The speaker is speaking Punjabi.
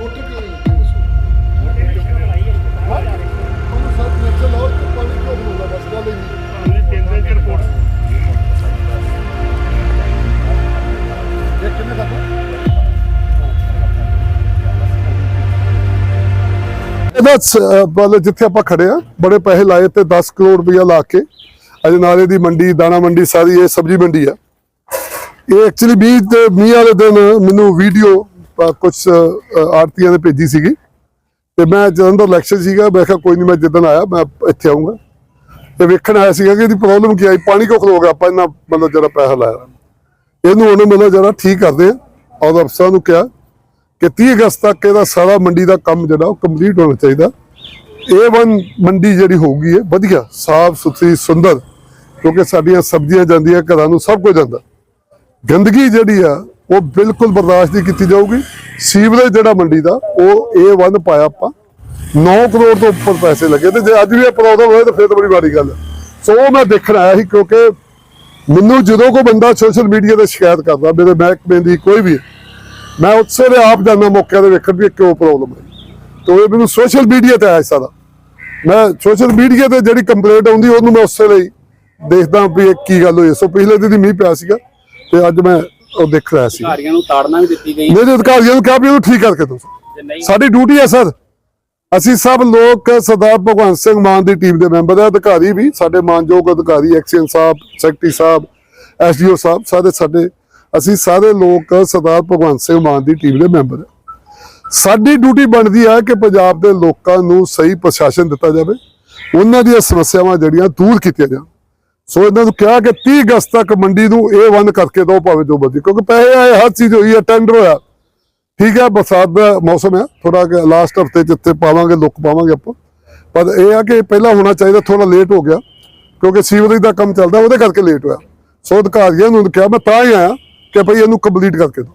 मोटिव क्या ਜਿੱਥੇ ਆਪਾਂ ਖੜੇ ਆ ਬੜੇ ਪੈਸੇ ਲਾਏ ਤੇ 10 ਕਰੋੜ ਰੁਪਇਆ ਲਾ ਕੇ, ਅਜੇ ਨਾਲੇ ਦੀ ਮੰਡੀ, ਦਾਣਾ ਮੰਡੀ ਸਾਰੀ ਇਹ ਸਬਜ਼ੀ ਮੰਡੀ ਆ। ਇਹ ਐਕਚੁਅਲੀ 20 ਮੀਂਹ ਵਾਲੇ ਦਿਨ ਮੈਨੂੰ ਵੀਡੀਓ ਕੁਝ ਆਰਤੀਆਂ ਨੇ ਭੇਜੀ ਸੀਗੀ। ਤੇ ਮੈਂ ਜਦੋਂ ਦਾ ਇਲੈਕਸ਼ਨ ਸੀਗਾ, ਮੈਂ ਕਿਹਾ ਕੋਈ ਨਹੀਂ ਮੈਂ ਜਿੱਦਣ ਆਇਆ, ਮੈਂ ਇੱਥੇ ਆਉਂਗਾ ਤੇ ਵੇਖਣ ਆਇਆ ਸੀਗਾ ਕਿ ਇਹਦੀ ਪ੍ਰੋਬਲਮ ਕੀ ਆਈ ਪਾਣੀ ਕਿਉਂ ਖਲੋ ਗਿਆ? ਆਪਾਂ ਇਹਨਾਂ ਮਤਲਬ ਜਿਹੜਾ ਪੈਸਾ ਲਾਇਆ। ਇਹਨੂੰ ਉਹਨੇ ਮਤਲਬ ਜਿਹੜਾ ਠੀਕ ਕਰਦੇ ਆ। ਔਰ ਅਫਸਰਾਂ ਨੂੰ ਕਿਹਾ ਕਿ 30 ਅਗਸਤ ਤੱਕ ਇਹਦਾ ਸਾਰਾ ਮੰਡੀ ਦਾ ਕੰਮ ਜਿਹੜਾ, ਉਹ ਕੰਪਲੀਟ ਹੋਣਾ ਚਾਹੀਦਾ। A1 ਮੰਡੀ ਜਿਹੜੀ ਹੋਊਗੀ ਹੈ ਵਧੀਆ, ਸਾਫ਼ ਸੁਥਰੀ, ਸੁੰਦਰ, ਕਿਉਂਕਿ ਸਾਡੀਆਂ ਸਬਜ਼ੀਆਂ ਜਾਂਦੀਆਂ, ਘਰਾਂ ਨੂੰ ਸਭ ਕੁਝ ਜਾਂਦਾ। ਗੰਦਗੀ ਜਿਹੜੀ ਆ ਉਹ ਬਿਲਕੁਲ ਬਰਦਾਸ਼ਤ ਨਹੀਂ ਕੀਤੀ ਜਾਊਗੀ। ਸੀਵਰੇਜ ਜਿਹੜਾ ਮੰਡੀ ਦਾ, ਉਹ A1 ਪਾਇਆ ਆਪਾਂ। 9 ਕਰੋੜ ਤੋਂ ਉੱਪਰ ਪੈਸੇ ਲੱਗੇ ਤੇ ਜੇ ਅੱਜ ਵੀ ਇਹ ਪ੍ਰੋਬਲਮ ਹੋਏ ਤਾਂ ਫਿਰ ਤਾਂ ਬੜੀ ਵਾਰੀ ਗੱਲ ਸੋ ਉਹ ਮੈਂ ਦੇਖਣ ਆਇਆ ਸੀ ਕਿਉਂਕਿ ਮੈਨੂੰ ਜਦੋਂ ਕੋਈ ਬੰਦਾ ਸੋਸ਼ਲ ਮੀਡੀਆ ਤੇ ਸ਼ਿਕਾਇਤ ਕਰਦਾ, ਮੇਰੇ ਮਹਿਕਮੇ ਦੀ ਕੋਈ ਵੀ ਮੈਂ ਉਸੇ ਦੇ ਆਪ ਜਾਂਦਾ ਮੌਕੇ ਤੇ ਵੇਖਣ ਵੀ ਇਹ ਕਿਉਂ ਪ੍ਰੋਬਲਮ ਹੈ। ਤੇ ਉਹ ਮੈਨੂੰ ਸੋਸ਼ਲ ਮੀਡੀਆ ਤੇ ਆਇਆ ਸਾਰਾ। ਮੈਂ ਸੋਸ਼ਲ ਮੀਡੀਆ ਤੇ ਜਿਹੜੀ ਕੰਪਲੇਂਟ ਆਉਂਦੀ, ਉਹਨੂੰ ਮੈਂ ਉਸੇ ਲਈ ਦੇਖਦਾ ਵੀ ਇਹ ਕੀ ਗੱਲ ਹੋਈ ਸੋ ਪਿਛਲੇ ਦਿਨ ਮੀਂਹ ਪਿਆ ਸੀਗਾ ਤੇ ਅੱਜ ਮੈਂ ਉਹ ਦੇਖ ਰਿਹਾ ਸੀ। ਅਧਿਕਾਰੀਆਂ ਨੂੰ ਤਾੜਨਾ ਵੀ ਦਿੱਤੀ ਗਈ। ਮੇਰੇ ਅਧਿਕਾਰੀਆਂ ਨੂੰ ਕਿਹਾ ਵੀ ਉਹਨੂੰ ਠੀਕ ਕਰਕੇ ਦਿਓ। ਜੇ ਨਹੀਂ ਸਾਡੀ ਡਿਊਟੀ ਹੈ ਸਰ। ਅਸੀਂ ਸਭ ਲੋਕ ਸਰਦਾਰ ਭਗਵੰਤ ਸਿੰਘ ਮਾਨ ਦੀ ਟੀਮ ਦੇ ਮੈਂਬਰ ਹੈ। ਅਧਿਕਾਰੀ ਵੀ ਸਾਡੇ ਮਾਨਯੋਗ ਅਧਿਕਾਰੀ ਐਕਸੀਅਨ ਸਾਹਿਬ ਸੈਕਟਰੀ ਸਾਹਿਬ ਐਸਡੀਓ ਸਾਹਿਬ ਸਾਰੇ ਸਾਡੇ ਅਸੀਂ ਸਾਰੇ ਲੋਕ ਸਰਦਾਰ ਭਗਵੰਤ ਸਿੰਘ ਮਾਨ ਦੀ ਟੀਮ ਦੇ ਮੈਂਬਰ ਹੈ। ਸਾਡੀ ਡਿਊਟੀ ਬਣਦੀ ਹੈ ਕਿ ਪੰਜਾਬ ਦੇ ਲੋਕਾਂ ਨੂੰ ਸਹੀ ਪ੍ਰਸ਼ਾਸਨ ਦਿੱਤਾ ਜਾਵੇ। ਉਹਨਾਂ ਦੀਆਂ ਸਮੱਸਿਆਵਾਂ ਜਿਹੜੀਆਂ ਦੂਰ ਕੀਤੀਆਂ ਜਾਣ। ਸੋ ਇਹਨਾਂ ਨੂੰ ਕਿਹਾ ਕਿ 30 ਅਗਸਤ ਤੱਕ ਮੰਡੀ ਨੂੰ ਇਹ ਬੰਦ ਕਰਕੇ ਦੋ ਭਾਵੇਂ ਜੋ ਮਰਜ਼ੀ, ਕਿਉਂਕਿ ਪੈਸੇ ਆਏ, ਹਰ ਚੀਜ਼ ਹੋਈ ਹੈ ਟੈਂਡਰ ਹੋਇਆ। ਠੀਕ ਹੈ, ਬਰਸਾਤ ਦਾ ਮੌਸਮ ਹੈ ਥੋੜਾ ਲਾਸਟ ਹਫ਼ਤੇ ਜਿੱਥੇ ਪਾਵਾਂਗੇ, ਲੁੱਕ ਪਾਵਾਂਗੇ ਆਪਾਂ। ਪਰ ਇਹ ਆ ਕਿ ਪਹਿਲਾਂ ਹੋਣਾ ਚਾਹੀਦਾ ਥੋੜਾ ਲੇਟ ਹੋ ਗਿਆ, ਕਿਉਂਕਿ ਸੀਵਰੇਜ ਦਾ ਕੰਮ ਚੱਲਦਾ, ਉਹਦੇ ਕਰਕੇ ਲੇਟ ਹੋਇਆ। ਸੋ ਅਧਿਕਾਰੀਆਂ ਨੂੰ ਕਿਹਾ, ਮੈਂ ਤਾਂ ਹੀ ਆਇਆ ਕਿ ਭਈ ਇਹਨੂੰ ਕੰਪਲੀਟ ਕਰਕੇ ਦਿਓ।